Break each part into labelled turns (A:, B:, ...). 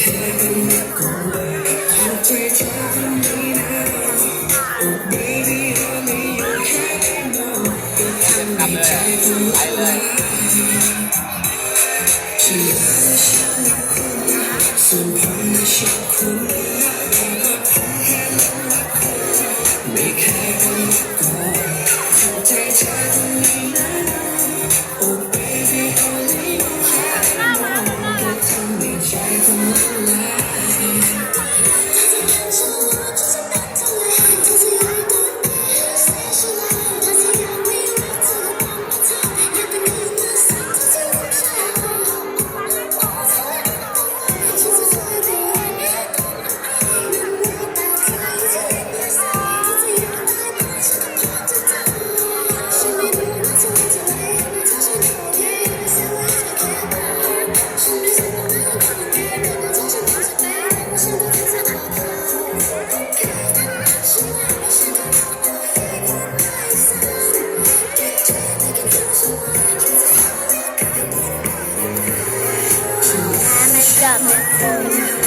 A: heaven, go away. You'll take care me.
B: มัน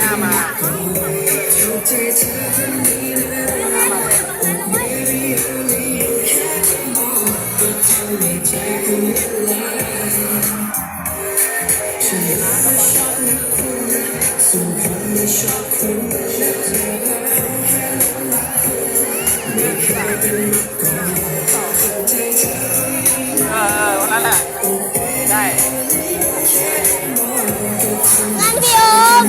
A: น่ามา ได้
B: นั่นพี่โอม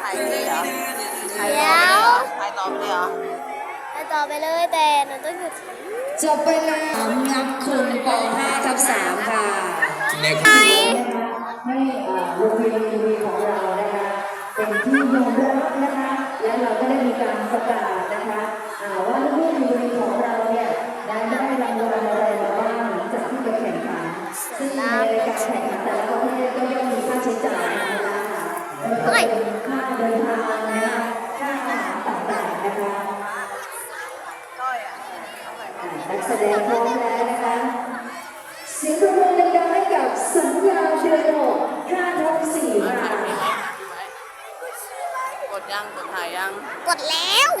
A: ถ่ายเลยเหรอ
B: เดี๋ยว
A: ถ่ายต่อไปเลยเหรอ
B: ไปต่อไปเลยแต่หนูต้องหยุด
C: จบไปแล้วนับคุณป .5 ทับ3ค่ะ
A: เด็ก
B: ไป
C: ให้เอ่อโรงเรียนทีวีของเรานะคะเป็นที่ยอมรับนะคะ และเราก็ได้มีการประกาศนะคะว่าลูกทีวีของเราเนี่ยได้ได้รางวัลอะไรมาบ้างหลังจากที่ไปแข่งขันซึ่งในการแข่งขันแต่ละประเภทก็ย่อมมีค่าใช้จ่ายนะคะม่ว่าเป็นค่าเดินทางนะคะค่าอาหารต่างๆนะคะนักแสดงพร้อมแล้วนะคะเสียงปรบมือดังๆให้กับสัญญาเดือนหกห้าทับสี่ค่ะ
A: กด ยังกดถ่ายยัง
B: กดแล้ว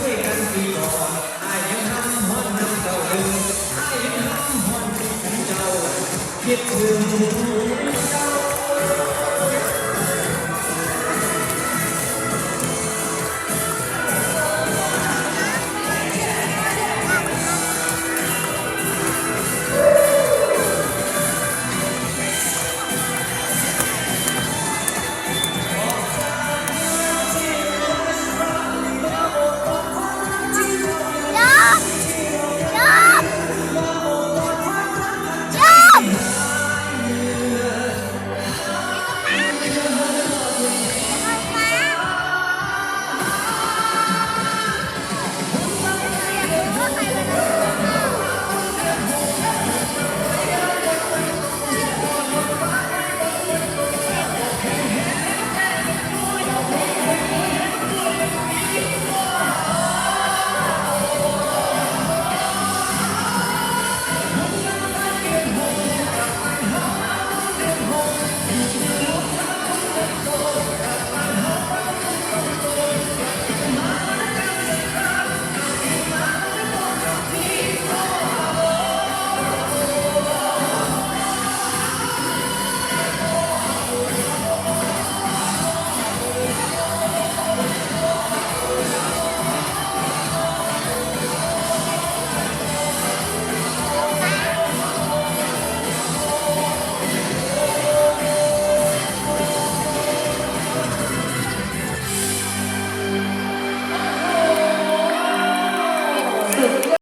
B: ด้วยกันปีก่อนไอ้ยังทำฮอนน้ำเก่าดึงไอ้ยังทำฮอนเจ้า
C: คิดึง